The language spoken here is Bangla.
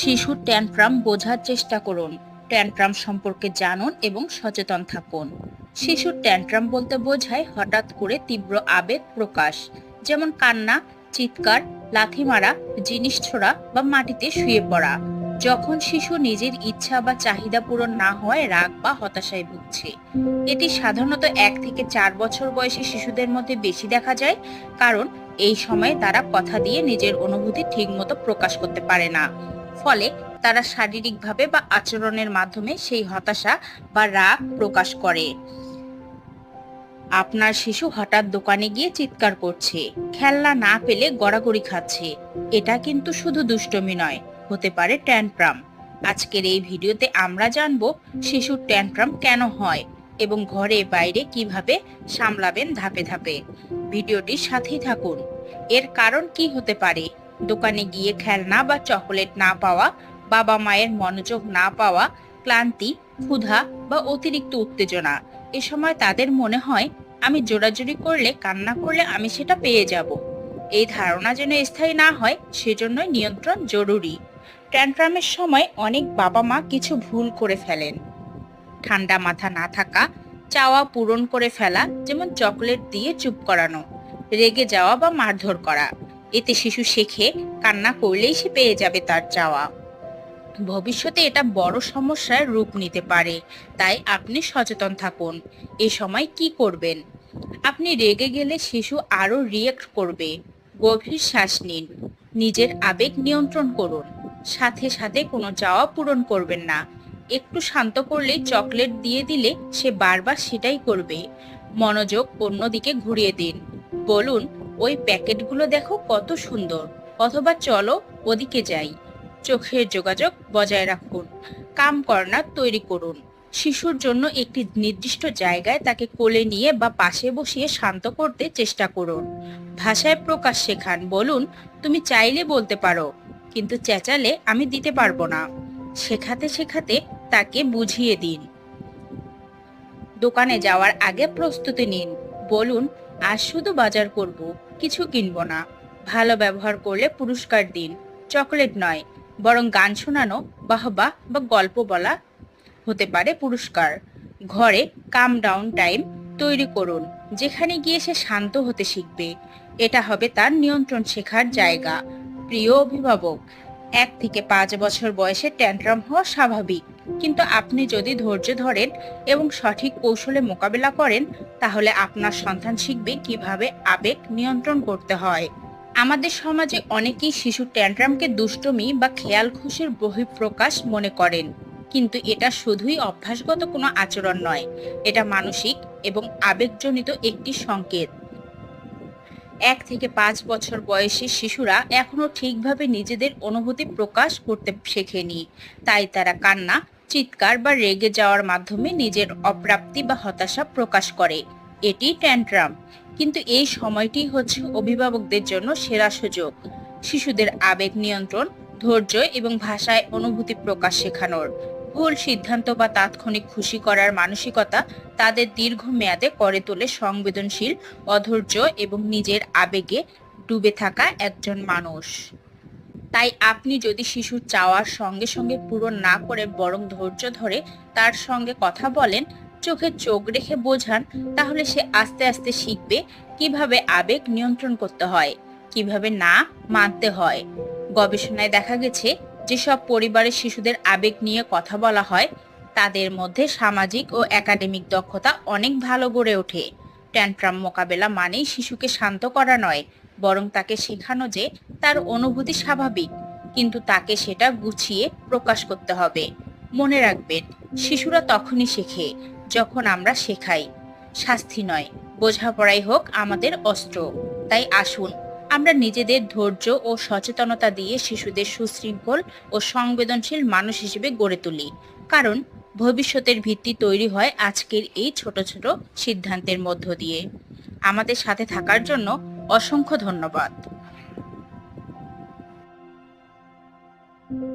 শিশুর ট্যান্ট্রাম বোঝার চেষ্টা করুন। ট্যান্ট্রাম সম্পর্কে জানুন এবং সচেতন থাকুন। শিশুর ট্যান্ট্রাম বলতে বোঝায় হঠাৎ করে তীব্র আবেগ প্রকাশ, যেমন কান্না, চিৎকার, লাথি মারা, জিনিস ছোড়া বা মাটিতে শুয়ে পড়া। যখন শিশু নিজের ইচ্ছা বা চাহিদা পূরণ না হয় রাগ বা হতাশায় ভুগছে। এটি সাধারণত এক থেকে চার বছর বয়সী শিশুদের মধ্যে বেশি দেখা যায়, কারণ এই সময়ে তারা কথা দিয়ে নিজের অনুভূতি ঠিকমতো প্রকাশ করতে পারে না। ফলে তারা শারীরিকভাবে বা আচরণের মাধ্যমে সেই হতাশা বা রাগ প্রকাশ করে। আপনার শিশু হঠাৎ দোকানে গিয়ে চিৎকার করছে। খেলনা না পেলে গড়াগড়ি খাচ্ছে। এটা কিন্তু শুধু দুষ্টমি নয়, হতে পারে ট্যান্ট্রাম। আজকের এই ভিডিওতে আমরা জানব শিশুর ট্যান্ট্রাম কেন হয় এবং ঘরে বাইরে কীভাবে সামলাবেন ধাপে ধাপে। ভিডিওটির সাথেই থাকুন। এর কারণ কি হতে পারে? দোকানে গিয়ে খেলনা বা চকোলেট না পাওয়া, বাবা মায়ের মনোযোগ না পাওয়া, ক্লান্তি, ক্ষুধা বা অতিরিক্ত উত্তেজনা। এ সময় তাদের মনে হয়, আমি জোরাজুরি করলে, কান্না করলে আমি সেটা পেয়ে যাব। এই ধারণা যেন স্থায়ী না হয়, সেজন্যই নিয়ন্ত্রণ জরুরি। ট্যান্ট্রামের সময় অনেক বাবা মা কিছু ভুল করে ফেলেন। ঠান্ডা মাথা না থাকা, চাওয়া পূরণ করে ফেলা, যেমন চকলেট দিয়ে চুপ করানো, রেগে যাওয়া বা মারধর করা। এতে শিশু শেখে, কান্না করলেই সে পেয়ে যাবে তার চাওয়া। ভবিষ্যতে এটা বড় সমস্যার রূপ নিতে পারে, তাই আপনি সচেতন থাকুন। এ সময় কি করবেন? আপনি রেগে গেলে শিশু আরও রিয়েক্ট করবে। গভীর শ্বাস নিন। নিজের আবেগ নিয়ন্ত্রণ করুন। সাথে সাথে কোনো চাওয়া পূরণ করবেন না। একটু শান্ত করলেই চকলেট দিয়ে দিলে সে বারবার সেটাই করবে। মনোযোগ অন্যদিকে ঘুরিয়ে দিন। বলুন ওই প্যাকেটগুলো দেখো কত সুন্দর। অথবা চলো ওদিকে যাই। চোখের যোগাযোগ বজায় রাখুন। কাম কর্নার তৈরি করুন। শিশুর জন্য একটি নির্দিষ্ট জায়গায় তাকে কোলে নিয়ে বা পাশে বসিয়ে শান্ত করতে চেষ্টা করুন। ভাষায় প্রকাশ শেখান, বলুন, তুমি চাইলে বলতে পারো, কিন্তু চেঁচালে আমি দিতে পারব না। শেখাতে শেখাতে তাকে বুঝিয়ে দিন। দোকানে যাওয়ার আগে প্রস্তুতি নিন। বলুন আজ শুধু বাজার করব, কিছু কিনবো না। ভালো ব্যবহার করলে পুরস্কার দিন, চকলেট নয়, বরং গান শোনানো, বাহবা বা গল্প বলা হতে পারে পুরস্কার। ঘরে কাম ডাউন টাইম তৈরি করুন, যেখানে গিয়ে সে শান্ত হতে শিখবে। এটা হবে তার নিয়ন্ত্রণ শেখার জায়গা। প্রিয় অভিভাবক এক থেকে পাঁচ বছর বয়সে ট্যান্ট্রাম হওয়া স্বাভাবিক। কিন্তু আপনি যদি ধৈর্য ধরেন এবং সঠিক কৌশলে মোকাবেলা করেন, তাহলে আপনার সন্তান শিখবে কীভাবে আবেগ নিয়ন্ত্রণ করতে হয়। আমাদের সমাজে অনেকেই শিশু ট্যান্ট্রামকে দুষ্টমি বা খেয়াল খুশির বহিঃপ্রকাশ মনে করেন। কিন্তু এটা শুধুই অভ্যাসগত কোনো আচরণ নয়, এটা মানসিক এবং আবেগজনিত একটি সংকেত। এক থেকে পাঁচ বছর বয়সী শিশুরা এখনও ঠিকভাবে নিজেদের অনুভূতি প্রকাশ করতে শেখেনি। তাই তারা কান্না, চিৎকার বা রেগে যাওয়ার মাধ্যমে নিজের অপ্রাপ্তি বা হতাশা প্রকাশ করে। এটি ট্যান্ট্রাম। কিন্তু এই সময়টি হচ্ছে অভিভাবকদের জন্য সেরা সুযোগ। শিশুদের আবেগ নিয়ন্ত্রণ, ধৈর্য এবং ভাষায় অনুভূতি প্রকাশ শেখানোর। ভুল সিদ্ধান্ত বা তাৎক্ষণিক খুশি করার মানসিকতা তাদের দীর্ঘমেয়াদে করে তোলে সংবেদনশীল, অধৈর্য এবং নিজের আবেগে ডুবে থাকা একজন মানুষ। তাই আপনি যদি শিশুর চাওয়ার সঙ্গে সঙ্গে পূরণ না করে বরং ধৈর্য ধরে তার সঙ্গে কথা বলেন, চোখে চোখ রেখে বোঝান, তাহলে সে আস্তে আস্তে শিখবে কীভাবে আবেগ নিয়ন্ত্রণ করতে হয়, কীভাবে না মানতে হয়। গবেষণায় দেখা গেছে যেসব পরিবারের শিশুদের আবেগ নিয়ে কথা বলা হয়, তাদের মধ্যে সামাজিক ও একাডেমিক দক্ষতা অনেক ভালো গড়ে ওঠে। ট্যান্ট্রাম মোকাবেলা মানেই শিশুকে শান্ত করা নয়, বরং তাকে শেখানো যে তার অনুভূতি স্বাভাবিক, কিন্তু তাকে সেটা গুছিয়ে প্রকাশ করতে হবে। মনে রাখবেন, শিশুরা তখনই শেখে, যখন আমরা শেখাই। শাস্তি নয়, বোঝাপড়াই হোক আমাদের অস্ত্র। তাই আসুন আমরা নিজেদের ধৈর্য ও সচেতনতা দিয়ে শিশুদের সুশৃঙ্খল ও সংবেদনশীল মানুষ হিসেবে গড়ে তুলি। কারণ ভবিষ্যতের ভিত্তি তৈরি হয় আজকের এই ছোট ছোট সিদ্ধান্তের মধ্য দিয়ে। আমাদের সাথে থাকার জন্য অসংখ্য ধন্যবাদ।